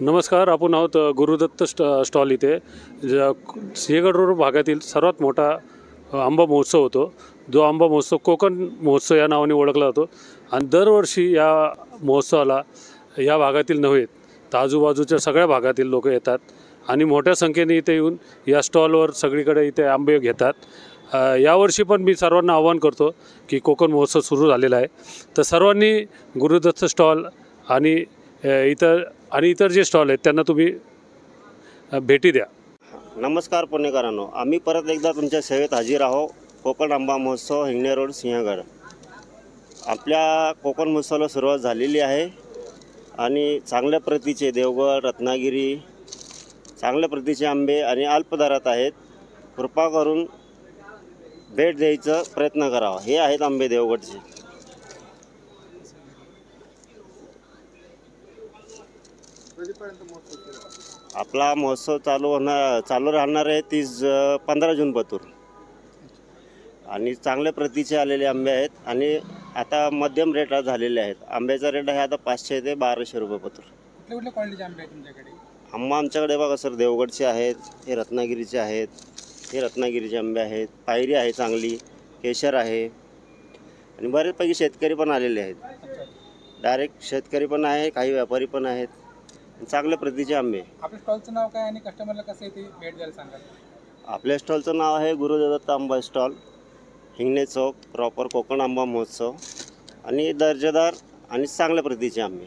नमस्कार आपण आहोत गुरुदत्त स्ट स्टॉल इथे. ज सिंहगड रोड भागातील सर्वात मोठा आंबा महोत्सव होतो. जो आंबा महोत्सव कोकण महोत्सव या नावाने ओळखला जातो. आणि दरवर्षी या महोत्सवाला या भागातील नव्हे तर आजूबाजूच्या सगळ्या भागातील लोक येतात. आणि मोठ्या संख्येने इथे येऊन या स्टॉलवर सगळीकडे इथे आंबे घेतात. यावर्षी पण मी सर्वांना आवाहन करतो की कोकण महोत्सव सुरू झालेला आहे. तर सर्वांनी गुरुदत्त स्टॉल आणि इथं इतर आणि इतर जे स्टॉल आहेत त्यांना तुम्ही भेटी द्या. नमस्कार पुणेकरांनो आम्ही परत एकदा तुमच्या सेवेत हजर आहो कोकण आंबा महोत्सव हिंगणे रोड सिंहगड. आपल्या कोकण महोत्सवाला सुरुवात झालेली आहे. आणि चांगल्या प्रतीचे देवगड रत्नागिरी चांगल्या प्रतीचे आंबे आणि अल्पदरात आहेत. कृपा करून भेट द्यायचा प्रयत्न करावा. हे आहेत आंबे देवगडचे. आपला महोत्सव चालू होणार चालू राहणार आहे तीस पंधरा जूनपासून आणि चांगल्या प्रतीचे आलेले आंबे आहेत आणि आता मध्यम रेट झालेले आहेत. आंब्याचा रेट आहे आता पाचशे ते बाराशे रुपये पत्र कुठल्या कुठल्या क्वालिटीचे आंबे आहेत तुमच्याकडे? आंबा आमच्याकडे बघा सर देवगडचे आहेत हे रत्नागिरीचे आहेत हे रत्नागिरीचे आंबे आहेत पायरी आहे चांगली केशर आहे. आणि बरेचपैकी शेतकरी पण आलेले आहेत. डायरेक्ट शेतकरी पण आहे काही व्यापारी पण आहेत. चांगल्या प्रतीचे आंबे. आपल्या स्टॉलचं नाव काय आणि कस्टमरला कसं येते भेट द्यायला सांगाल? आपल्या स्टॉलचं नाव आहे गुरुदत्त आंबा स्टॉल हिंगणे चौक प्रॉपर कोकण आंबा महोत्सव आणि दर्जेदार आणि चांगल्या प्रतीचे आंबे.